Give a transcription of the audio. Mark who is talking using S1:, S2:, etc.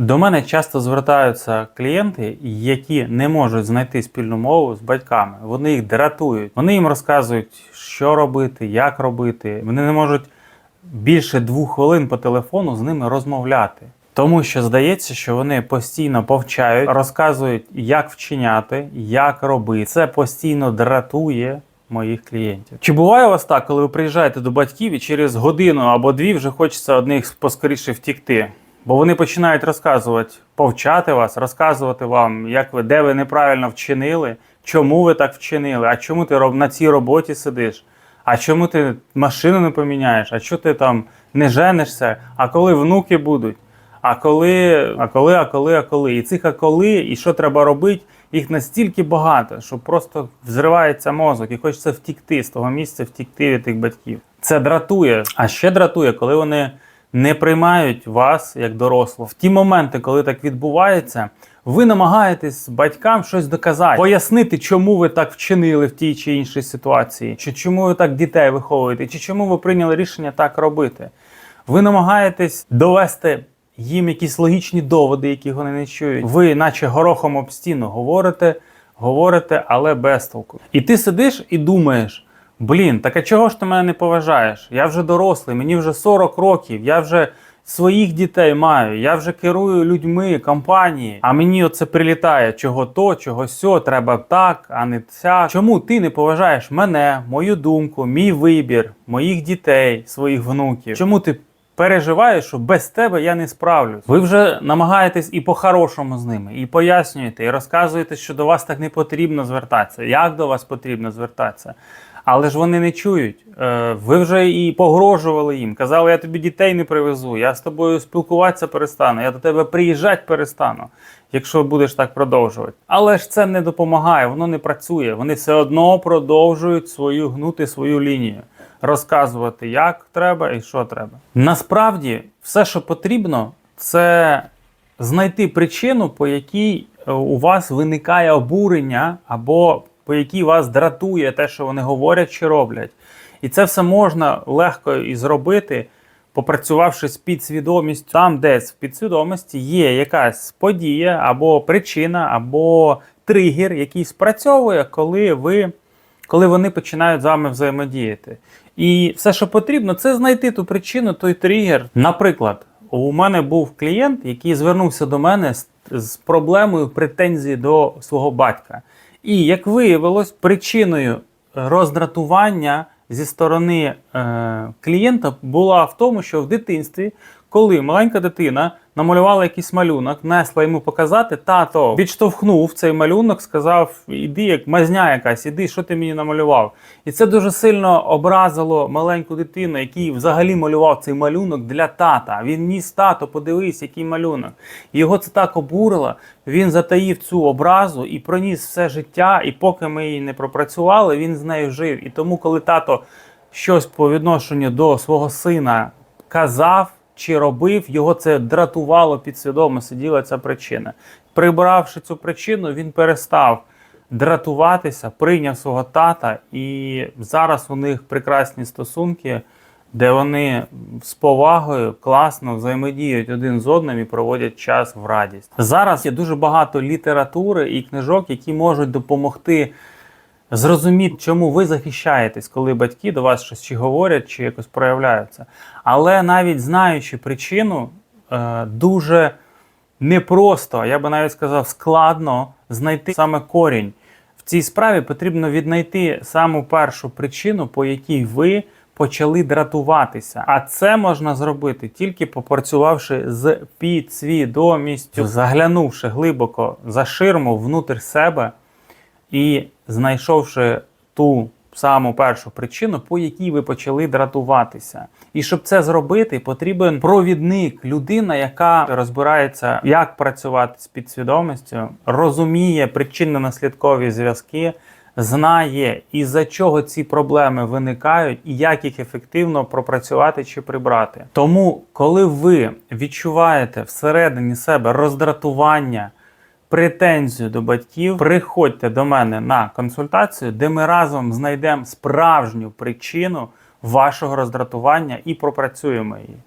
S1: До мене часто звертаються клієнти, які не можуть знайти спільну мову з батьками. Вони їх дратують. Вони їм розказують, що робити, як робити. Вони не можуть більше двох хвилин по телефону з ними розмовляти. Тому що здається, що вони постійно повчають, розказують, як вчиняти, як робити. Це постійно дратує моїх клієнтів. Чи буває у вас так, коли ви приїжджаєте до батьків і через годину або дві вже хочеться одних поскоріше втікти? Бо вони починають розказувати, повчати вас, розказувати вам, як ви, де ви неправильно вчинили, чому ви так вчинили, а чому ти на цій роботі сидиш, а чому ти машину не поміняєш, а чому ти там не женишся, а коли внуки будуть, а коли, а коли, а коли, а коли. І цих а коли, і що треба робити, їх настільки багато, що просто взривається мозок і хочеться втікти з того місця, втікти від тих батьків. Це дратує. А ще дратує, коли вони не приймають вас як дорослого. В ті моменти, коли так відбувається, ви намагаєтесь батькам щось доказати, пояснити, чому ви так вчинили в тій чи іншій ситуації, чи чому ви так дітей виховуєте, чи чому ви прийняли рішення так робити. Ви намагаєтесь довести їм якісь логічні доводи, які вони не чують. Ви, наче горохом об стіну, говорите, говорите, але без толку. І ти сидиш і думаєш. Блін, так а чого ж ти мене не поважаєш? Я вже дорослий, мені вже 40 років, я вже своїх дітей маю, я вже керую людьми, компанії, а мені оце прилітає, чого то, чого сьо, треба так, а не ця. Чому ти не поважаєш мене, мою думку, мій вибір, моїх дітей, своїх внуків? Чому ти переживаєш, що без тебе я не справлюсь? Ви вже намагаєтесь і по-хорошому з ними, і пояснюєте, і розказуєте, що до вас так не потрібно звертатися, як до вас потрібно звертатися. Але ж вони не чують. Е, Ви вже і погрожували їм. Казали, я тобі дітей не привезу, я з тобою спілкуватися перестану, я до тебе приїжджати перестану, якщо будеш так продовжувати. Але ж це не допомагає, воно не працює. Вони все одно продовжують свою гнути свою лінію, розказувати, як треба і що треба. Насправді, все, що потрібно, це знайти причину, по якій е, у вас виникає обурення або по якій вас дратує те, що вони говорять чи роблять. І це все можна легко і зробити, попрацювавши з підсвідомістю. Там, десь в підсвідомості є якась подія або причина, або тригер, який спрацьовує, коли ви. Коли вони починають з вами взаємодіяти. І все, що потрібно, це знайти ту причину, той тригер. Наприклад, у мене був клієнт, який звернувся до мене з, з проблемою претензії до свого батька. І як виявилось, причиною роздратування зі сторони е, клієнта була в тому, що в дитинстві, коли маленька дитина намалювала якийсь малюнок, несла йому показати, тато відштовхнув цей малюнок, сказав: Іди, як мазня якась, іди, що ти мені намалював. І це дуже сильно образило маленьку дитину, який взагалі малював цей малюнок для тата. Він ніс тато, подивись, який малюнок. Його це так обурило. Він затаїв цю образу і проніс все життя. І поки ми її не пропрацювали, він з нею жив. І тому, коли тато щось по відношенню до свого сина казав чи робив, його це дратувало підсвідомо, сиділа ця причина. Прибравши цю причину, він перестав дратуватися, прийняв свого тата, і зараз у них прекрасні стосунки, де вони з повагою класно взаємодіють один з одним і проводять час в радість. Зараз є дуже багато літератури і книжок, які можуть допомогти зрозуміти, чому ви захищаєтесь, коли батьки до вас щось чи говорять, чи якось проявляються. Але навіть знаючи причину, е, дуже непросто, я би навіть сказав, складно знайти саме корінь. В цій справі потрібно віднайти саму першу причину, по якій ви почали дратуватися. А це можна зробити тільки попрацювавши з підсвідомістю, заглянувши глибоко за ширму внутрь себе і знайшовши ту саму першу причину, по якій ви почали дратуватися. І щоб це зробити, потрібен провідник, людина, яка розбирається, як працювати з підсвідомістю, розуміє причинно-наслідкові зв'язки. Знає, із-за чого ці проблеми виникають, і як їх ефективно пропрацювати чи прибрати. Тому, коли ви відчуваєте всередині себе роздратування, претензію до батьків, приходьте до мене на консультацію, де ми разом знайдемо справжню причину вашого роздратування і пропрацюємо її.